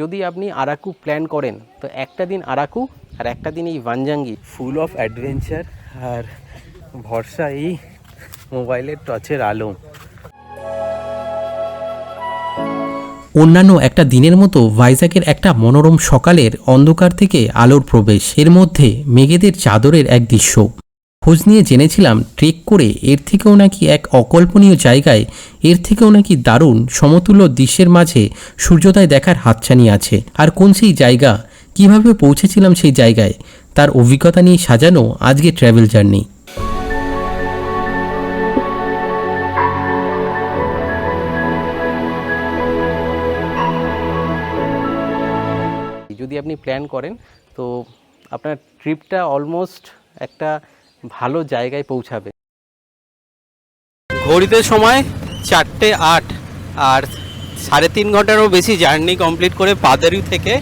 যদি আপনি আরাকু প্ল্যান করেন তো একটা দিন আরাকু আর একটা দিন এই ভানজাঙ্গি ফুল অফ অ্যাডভেঞ্চার আর ভরসা এই মোবাইলের টচের আলো। অন্যান্য একটা দিনের মতো ভাইজাগের একটা মনোরম সকালের অন্ধকার থেকে আলোর প্রবেশ। এর মধ্যে মেঘেদের চাদরের এক দৃশ্য। খোঁজ নিয়ে জেনেছিলাম ট্রেক করে এর থেকেও নাকি এক অকল্পনীয় জায়গায়, এর থেকেও নাকি দারুণ সমতুল্য দৃশ্যের মাঝে সূর্যোদয় দেখার হাতছানি আছে। আর কোন সেই জায়গা? কীভাবে পৌঁছেছিলাম সেই জায়গায়? তার অভিজ্ঞতা নিয়ে সাজানো আজকে ট্র্যাভেল জার্নি। যদি আপনি প্ল্যান করেন, তো আপনার ট্রিপটা অলমোস্ট একটা ভালো জায়গায় পৌঁছাবে। ঘড়িতে সময় চারটে আট, আর সাড়ে তিন ঘন্টারও বেশি জার্নি কমপ্লিট করে পাদারি থেকে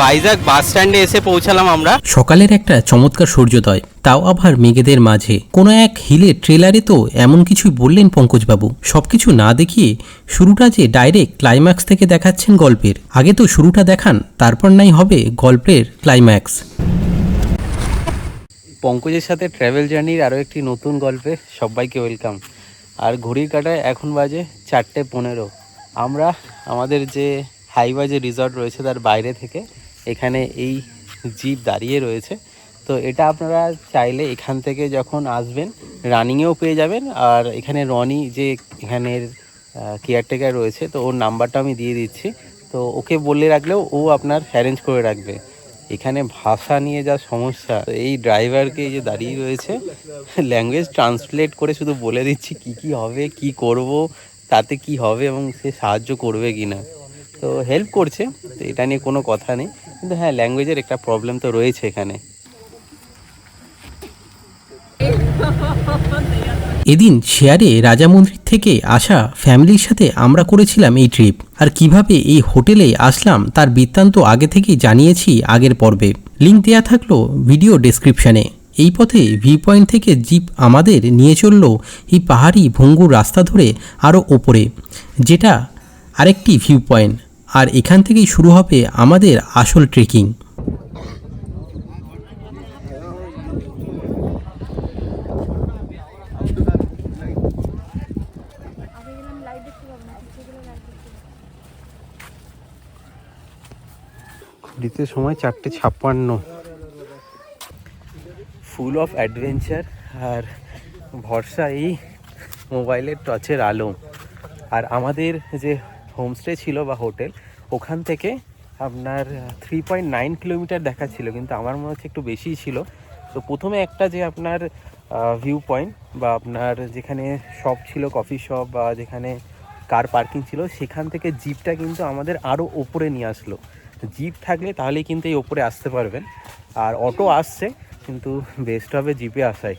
ভাইজাগ বাস স্ট্যান্ডে এসে পৌঁছালাম আমরা। সকালের একটা চমৎকার সূর্যোদয়, তাও আবার মেঘেদের মাঝে। কোনো এক হিলের ট্রেলারে তো এমন কিছুই বললেন পঙ্কজবাবু। সবকিছু না দেখিয়ে শুরুটা যে ডাইরেক্ট ক্লাইম্যাক্স থেকে দেখাচ্ছেন গল্পের। আগে তো শুরুটা দেখান, তারপর নাই হবে গল্পের ক্লাইম্যাক্স। পঙ্কজের সাথে ট্রাভেল জার্নির আরও একটি নতুন গল্পে সবাইকে ওয়েলকাম আর ঘড়ির কাটায় এখন বাজে চারটে পনেরো। আমরা আমাদের যে হাইওয়া যে রিসর্ট রয়েছে তার বাইরে থেকে এখানে এই জিপ দাঁড়িয়ে রয়েছে। তো এটা আপনারা চাইলে এখান থেকে যখন আসবেন রানিংয়েও পেয়ে যাবেন। আর এখানে রনি যে এখানের কেয়ারটেকার রয়েছে, তো ওর নাম্বারটা আমি দিয়ে দিচ্ছি। তো ওকে বলে রাখলেও ও আপনার অ্যারেঞ্জ করে রাখবে। এখানে ভাষা নিয়ে যা সমস্যা এই ড্রাইভারকে যে দাঁড়িয়ে রয়েছে ল্যাঙ্গুয়েজ ট্রান্সলেট করে শুধু বলে দিচ্ছি কি কি হবে, কি করব, তাতে কি হবে এবং সে সাহায্য করবে কি না তো হেল্প করছে, তো এটা নিয়ে কোনো কথা নেই, কিন্তু হ্যাঁ ল্যাঙ্গুয়েজের একটা প্রবলেম তো রয়েছে এখানে। এদিন শেয়ারে রাজা মন্দির থেকে আসা ফ্যামিলির সাথে আমরা করেছিলাম এই ট্রিপ আর কীভাবে এই হোটেলে আসলাম তার বৃত্তান্ত আগে থেকেই জানিয়েছি আগের পর্বে। লিঙ্ক দেয়া থাকল ভিডিও ডেসক্রিপশনে এই পথে ভিউ পয়েন্ট থেকে জিপ আমাদের নিয়ে চলল এই পাহাড়ি ভঙ্গুর রাস্তা ধরে আরও ওপরে, যেটা আরেকটি ভিউ পয়েন্ট আর এখান থেকেই শুরু হবে আমাদের আসল ট্রেকিং ঘড়িতে সময় চারটে ছাপ্পান্ন। ফুল অফ অ্যাডভেঞ্চার আর ভরসা এই মোবাইলের টচের আলো। আর আমাদের যে হোমস্টে ছিল বা হোটেল ওখান থেকে আপনার থ্রি পয়েন্ট নাইন কিলোমিটার দেখাচ্ছিল কিন্তু আমার মনে হচ্ছে একটু বেশিই ছিল। তো প্রথমে একটা যে আপনার ভিউ পয়েন্ট বা আপনার যেখানে শপ ছিল কফি শপ বা যেখানে কার পার্কিং ছিল, সেখান থেকে জিপটা কিন্তু আমাদের আরও ওপরে নিয়ে আসলো। জিপ থাকলে তাহলেই কিন্তু এই ওপরে আসতে পারবেন। আর অটো আসছে, কিন্তু বেস্ট হবে জিপে আসাই।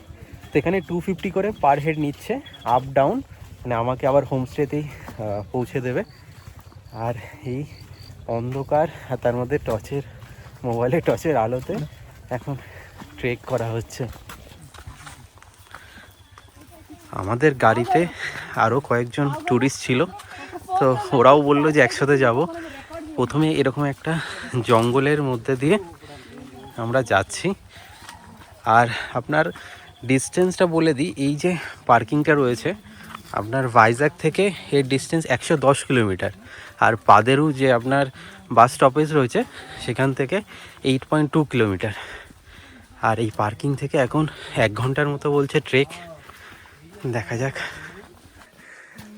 তো এখানে টু ফিফটি করে পার হেড নিচ্ছে আপ ডাউন মানে আমাকে আবার হোমস্টেতেই পৌঁছে দেবে। আর এই অন্ধকার আর তার মধ্যে টর্চের মোবাইলে টর্চের আলোতে এখন ট্রেক করা হচ্ছে। আমাদের গাড়িতে আরও কয়েকজন ট্যুরিস্ট ছিল, তো ওরাও বলল যে একসাথে যাব। প্রথমে এরকম একটা জঙ্গলের মধ্যে দিয়ে আমরা যাচ্ছি। আর আপনার ডিস্টেন্সটা বলে দিই, এই যে পার্কিংটা রয়েছে, আপনার ভাইজাগ থেকে এর ডিস্টেন্স একশো দশ কিলোমিটার। আর পাদেরু যে আপনার বাস স্টপেজ রয়েছে, সেখান থেকে এইট পয়েন্ট টু কিলোমিটার। আর এই পার্কিং থেকে এখন এক ঘণ্টার মতো বলছে ট্রেক দেখা যাক।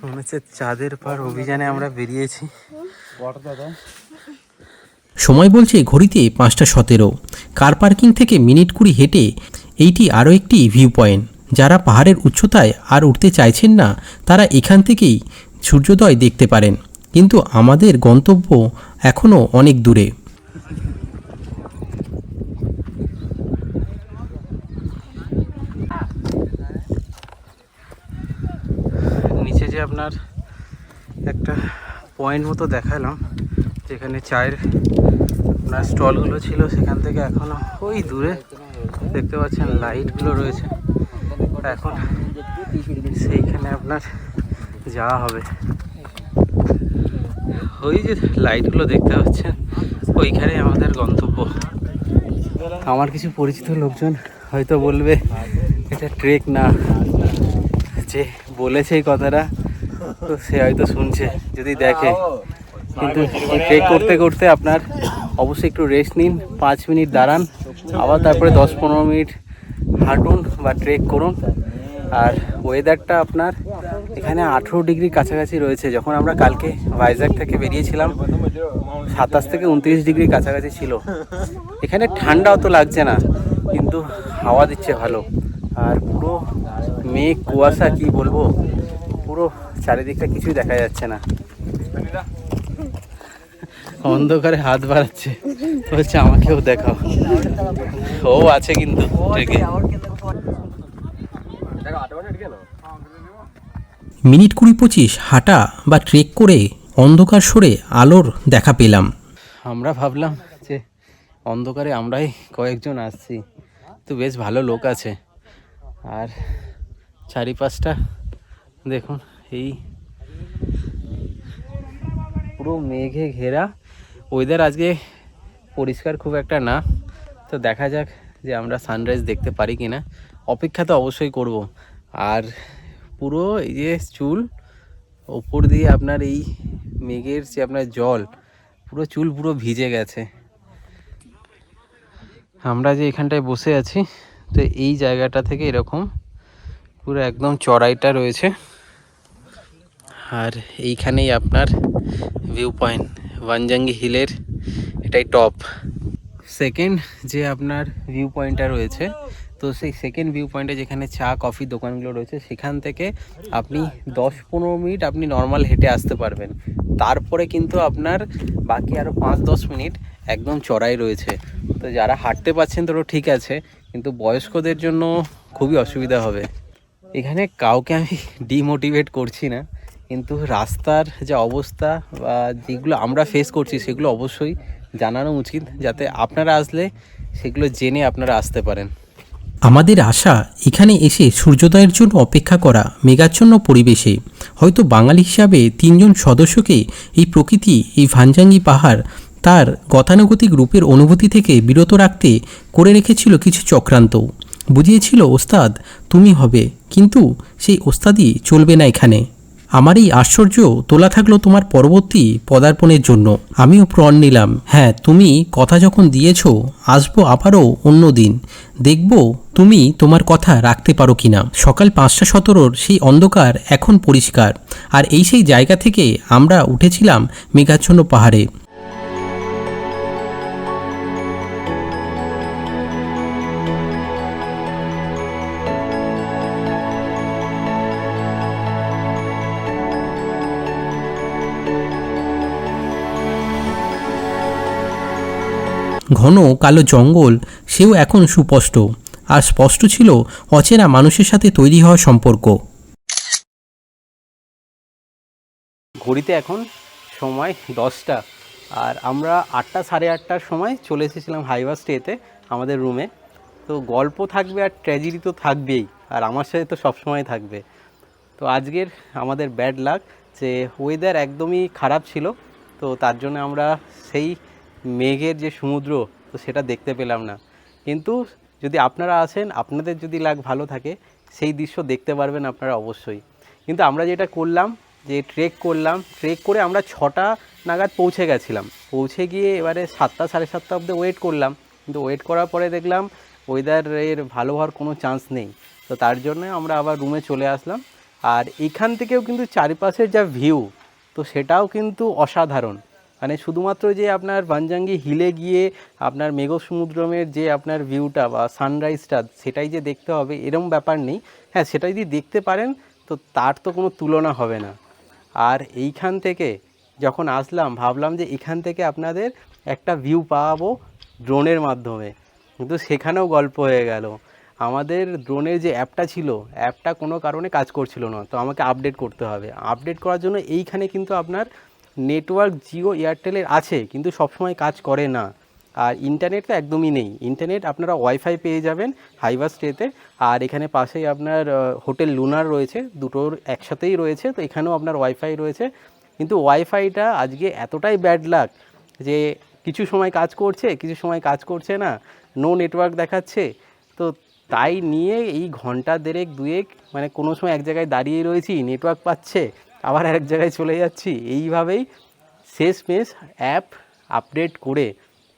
মনে হচ্ছে চাঁদের পার অভিযানে আমরা বেরিয়েছি। সময় বলছে ঘড়িতে পাঁচটা সতেরো। কার পার্কিং থেকে মিনিট কুড়ি হেঁটে এইটি আরও একটি ভিউ পয়েন্ট যারা পাহাড়ের উচ্চতায় আর উঠতে চাইছেন না তারা এখান থেকেই সূর্যোদয় দেখতে পারেন। কিন্তু আমাদের গন্তব্য এখনও অনেক দূরে। নিচে যে আপনার একটা পয়েন্ট মতো দেখালাম, যেখানে চায়ের আপনার স্টলগুলো ছিল সেখান থেকে এখনও ওই দূরে দেখতে পাচ্ছেন লাইটগুলো রয়েছে। এখন সেইখানে আপনার যাওয়া হবে। ওই যে লাইটগুলো দেখতে পাচ্ছেন, ওইখানে আমাদের গন্তব্য। আমার কিছু পরিচিত লোকজন হয়তো বলবে, এটা ট্রেক না। যে বলেছে এই কথাটা। সে হয়তো শুনছে যদি দেখে। কিন্তু ট্রেক করতে করতে আপনার অবশ্যই একটু রেস্ট নিন পাঁচ মিনিট দাঁড়ান আবার তারপরে দশ পনেরো মিনিট হাঁটুন বা ট্রেক করুন। আর ওয়েদারটা আপনার এখানে আঠেরো ডিগ্রি কাছাকাছি রয়েছে। যখন আমরা কালকে ভাইজ্যাগ থেকে বেরিয়েছিলাম সাতাশ থেকে উনত্রিশ ডিগ্রি কাছাকাছি ছিল। এখানে ঠান্ডা অত লাগছে না কিন্তু হাওয়া দিচ্ছে ভালো। আর পুরো মেঘ কুয়াশা কি বলব? পুরো চারিদিকটা কিছুই দেখা যাচ্ছে না। অন্ধকারে হাত বাড়াচ্ছে। বলছে আমাকেও দেখাও। ও আছে কিন্তু ট্রেকে মিনিট কুড়ি পঁচিশ হাঁটা বা ট্রেক করে অন্ধকার সরে আলোর দেখা পেলাম। আমরা ভাবলাম যে অন্ধকারে আমরাই কয়েকজন আসছি। তো বেশ ভালো লোক আছে। আর চারিপাশটা দেখুন এই পুরো মেঘে ঘেরা। ওয়েদার আজকে পরিষ্কার খুব একটা না। তো দেখা যাক যে আমরা সানরাইজ দেখতে পারি কি না অপেক্ষা তো অবশ্যই করব। আর পুরো এই যে চুল, ওপর দিয়ে আপনার এই মেঘের যে আপনার জল, পুরো চুল পুরো ভিজে গেছে। আমরা যে এখানটায় বসে আছি, তো এই জায়গাটা থেকে এরকম পুরো একদম চড়াইটা রয়েছে। আর এইখানেই আপনার ভিউ পয়েন্ট ওয়ানজাঙ্গি হিলের এটাই টপ সেকেন্ড যে আপনার ভিউ পয়েন্টটা রয়েছে, তো সেই সেকেন্ড ভিউ পয়েন্টে যেখানে চা কফি দোকানগুলো রয়েছে, সেখান থেকে আপনি দশ পনেরো মিনিট আপনি নর্মাল হেঁটে আসতে পারবেন। তারপরে কিন্তু আপনার বাকি আরও পাঁচ দশ মিনিট একদম চড়াই রয়েছে। তো যারা হাঁটতে পারছেন তো ঠিক আছে, কিন্তু বয়স্কদের জন্য খুবই অসুবিধা হবে। এখানে কাউকে আমি ডিমোটিভেট করছি না। কিন্তু রাস্তার যে অবস্থা বা যেগুলো আমরা ফেস করছি, সেগুলো অবশ্যই জানানো উচিত যাতে আপনারা আসলে সেগুলো জেনে আপনারা আসতে পারেন। আমাদের আশা, এখানে এসে সূর্যোদয়ের জন্য অপেক্ষা করা মেঘাচ্ছন্ন পরিবেশে। হয়তো বাঙালি হিসাবে তিনজন সদস্যকে এই প্রকৃতি, এই ভানজাঙ্গি পাহাড় তার গতানুগতিক রূপের অনুভূতি থেকে বিরত রাখতে করে রেখেছিল কিছু চক্রান্ত। বুঝিয়েছিল, ওস্তাদ, তুমি হবে। কিন্তু সেই ওস্তাদই চলবে না এখানে। আমার এই আশ্চর্য তোলা থাকল তোমার পরবর্তী পদার্পণের জন্য। আমিও প্রণ নিলাম। হ্যাঁ তুমি কথা যখন দিয়েছ, আসব আবারও অন্য দিন। দেখব তুমি তোমার কথা রাখতে পারো কিনা। সকাল পাঁচটা সতেরোর সেই অন্ধকার এখন পরিষ্কার। আর এই সেই জায়গা থেকে আমরা উঠেছিলাম মেঘাচ্ছন্ন পাহাড়ে। ঘন কালো জঙ্গল, সেও এখন সুস্পষ্ট। আর স্পষ্ট ছিল অচেনা মানুষের সাথে তৈরি হওয়া সম্পর্ক। ঘড়িতে এখন সময় দশটা। আর আমরা আটটা সাড়ে আটটার সময় চলে এসেছিলাম হাইওয়া স্টেতে আমাদের রুমে। তো গল্প থাকবে আর ট্র্যাজেডি তো থাকবেই। আর আমার সাথে তো সবসময় থাকবে। তো আজকের আমাদের ব্যাড লাক যে ওয়েদার একদমই খারাপ ছিল। তো তার জন্য আমরা সেই মেঘের যে সমুদ্র তো সেটা দেখতে পেলাম না। কিন্তু যদি আপনারা আসেন, আপনাদের যদি লাক ভালো থাকে, সেই দৃশ্য দেখতে পারবেন আপনারা অবশ্যই। কিন্তু আমরা যেটা করলাম, যে ট্রেক করলাম ট্রেক করে আমরা ছটা নাগাদ পৌঁছে গেছিলাম। পৌঁছে গিয়ে এবারে সাতটা, সাড়ে সাতটা অব্দি ওয়েট করলাম। কিন্তু ওয়েট করার পরে দেখলাম ওয়েদারের ভালো হওয়ার কোনো চান্স নেই। তো তার জন্য আমরা আবার রুমে চলে আসলাম। আর এখান থেকেও কিন্তু চারিপাশের যা ভিউ তো সেটাও কিন্তু অসাধারণ। মানে শুধুমাত্র যে আপনার বানজাঙ্গি হিলে গিয়ে আপনার মেঘ সমুদ্রমের যে আপনার ভিউটা বা সানরাইজটা সেটাই যে দেখতে হবে, এরম ব্যাপার নেই। হ্যাঁ সেটা যদি দেখতে পারেন, তো তার তো কোনো তুলনা হবে না। আর এইখান থেকে যখন আসলাম, ভাবলাম যে এখান থেকে আপনাদের একটা ভিউ পাওয়াবো ড্রোনের মাধ্যমে। কিন্তু সেখানেও গল্প হয়ে গেল। আমাদের ড্রোনের যে অ্যাপটা ছিল অ্যাপটা কোনো কারণে কাজ করছিল না। তো আমাকে আপডেট করতে হবে। আপডেট করার জন্য এইখানে কিন্তু আপনার নেটওয়ার্ক জিও এয়ারটেলের আছে, কিন্তু সবসময় কাজ করে না। আর ইন্টারনেট তো একদমই নেই। ইন্টারনেট আপনারা ওয়াইফাই পেয়ে যাবেন হাইবা স্টেতে আর এখানে পাশেই আপনার হোটেল লুনার রয়েছে। দুটোর একসাথেই রয়েছে, তো এখানেও আপনার ওয়াইফাই রয়েছে। কিন্তু ওয়াইফাইটা আজকে এতটাই ব্যাড লাক যে কিছু সময় কাজ করছে, কিছু সময় কাজ করছে না নো নেটওয়ার্ক দেখাচ্ছে। তো তাই নিয়ে এই ঘণ্টা দেড়েক, দুয়েক মানে কোনো সময় এক জায়গায় দাঁড়িয়ে রয়েছি নেটওয়ার্ক পাচ্ছে। আবার এক জায়গায় চলে যাচ্ছি। এইভাবেই শেষ মেশ অ্যাপ আপডেট করে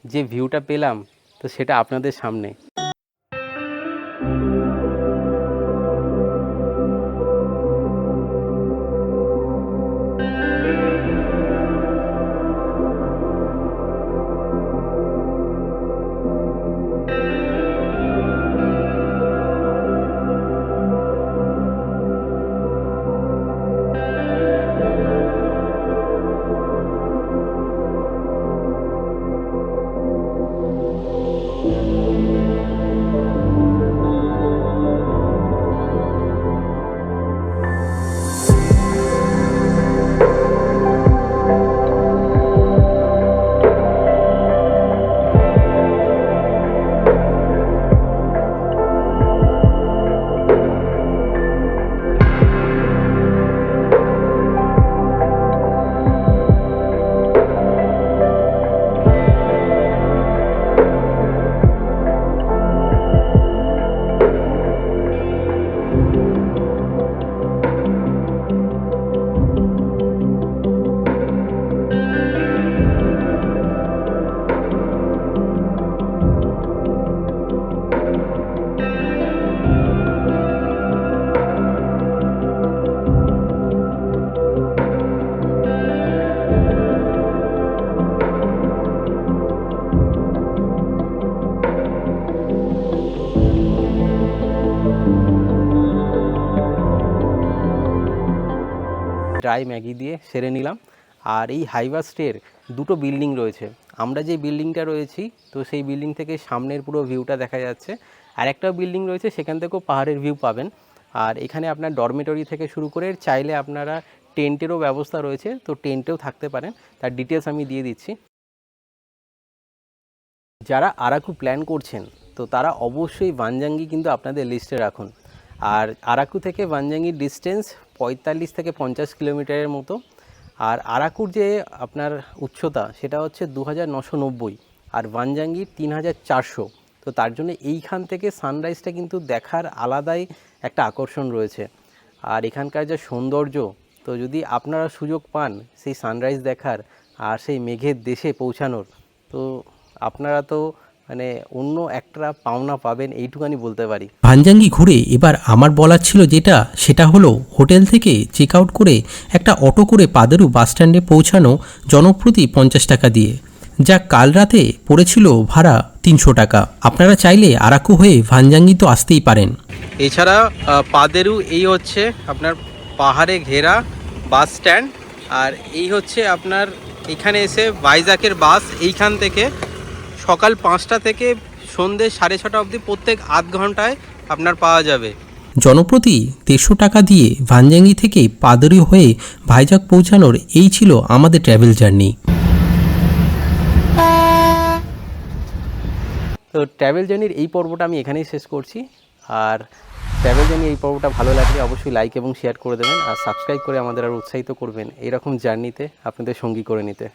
যে ভিউটা পেলাম, তো সেটা আপনাদের সামনে। ড্রাই ম্যাগি দিয়ে সেরে নিলাম। আর এই হাইওয়া স্টের দুটো বিল্ডিং রয়েছে। আমরা যে বিল্ডিংটা রয়েছি, তো সেই বিল্ডিং থেকে সামনের পুরো ভিউটা দেখা যাচ্ছে। আর একটা বিল্ডিং রয়েছে, সেখান থেকেও পাহাড়ের ভিউ পাবেন। আর এখানে আপনার ডরমেটরি থেকে শুরু করে চাইলে আপনারা টেন্টেরও ব্যবস্থা রয়েছে, তো টেন্টেও থাকতে পারেন। তার ডিটেলস আমি দিয়ে দিচ্ছি। যারা আরাকু প্ল্যান করছেন, তো তারা অবশ্যই ভানজাঙ্গি কিন্তু আপনাদের লিস্টে রাখুন। আর আরাকু থেকে ভানজাঙ্গির ডিস্টেন্স পঁয়তাল্লিশ থেকে পঞ্চাশ কিলোমিটারের মতো। আর আরাকুর যে আপনার উচ্চতা, সেটা হচ্ছে দু হাজার নশো নব্বই আর ভানজাঙ্গির তিন হাজার চারশো। তো তার জন্য এইখান থেকে সানরাইজটা কিন্তু দেখার আলাদাই একটা আকর্ষণ রয়েছে। আর এখানকার যা সৌন্দর্য, তো যদি আপনারা সুযোগ পান সেই সানরাইজ দেখার আর সেই মেঘের দেশে পৌঁছানোর, তো আপনারা তো মানে অন্য একটা পাওনা পাবেন এইটুকানি বলতে পারি। ভানজাঙ্গি ঘুরে এবার আমার বলার ছিল যেটা সেটা হলো হোটেল থেকে চেক আউট করে একটা অটো করে পাদেরু বাসস্ট্যান্ডে পৌঁছানো জনপ্রতি পঞ্চাশ টাকা দিয়ে। যা কাল রাতে পড়েছিল ভাড়া তিনশো টাকা। আপনারা চাইলে আরাকু হয়ে ভানজাঙ্গি তো আসতেই পারেন। এছাড়া পাদেরু এই হচ্ছে আপনার পাহাড়ে ঘেরা বাস স্ট্যান্ড। আর এই হচ্ছে আপনার এখানে এসে ভাইজাকের বাস এইখান থেকে সকাল পাঁচটা থেকে সন্ধে সাড়ে ছটা অবধি প্রত্যেক আধ ঘন্টায় আপনার পাওয়া যাবে। জনপ্রতি দেড়শো টাকা দিয়ে ভানজাঙ্গি থেকে পাদরি হয়ে ভাইজাগ পৌঁছানোর এই ছিল আমাদের ট্রাভেল জার্নি। তো ট্রাভেল জার্নির এই পর্বটা আমি এখানেই শেষ করছি। আর ট্রাভেল জার্নি এই পর্বটা ভালো লাগলে অবশ্যই লাইক এবং শেয়ার করে দেবেন। আর সাবস্ক্রাইব করে আমাদের আর উৎসাহিত করবেন এরকম জার্নিতে আপনাদের সঙ্গী করে নিতে।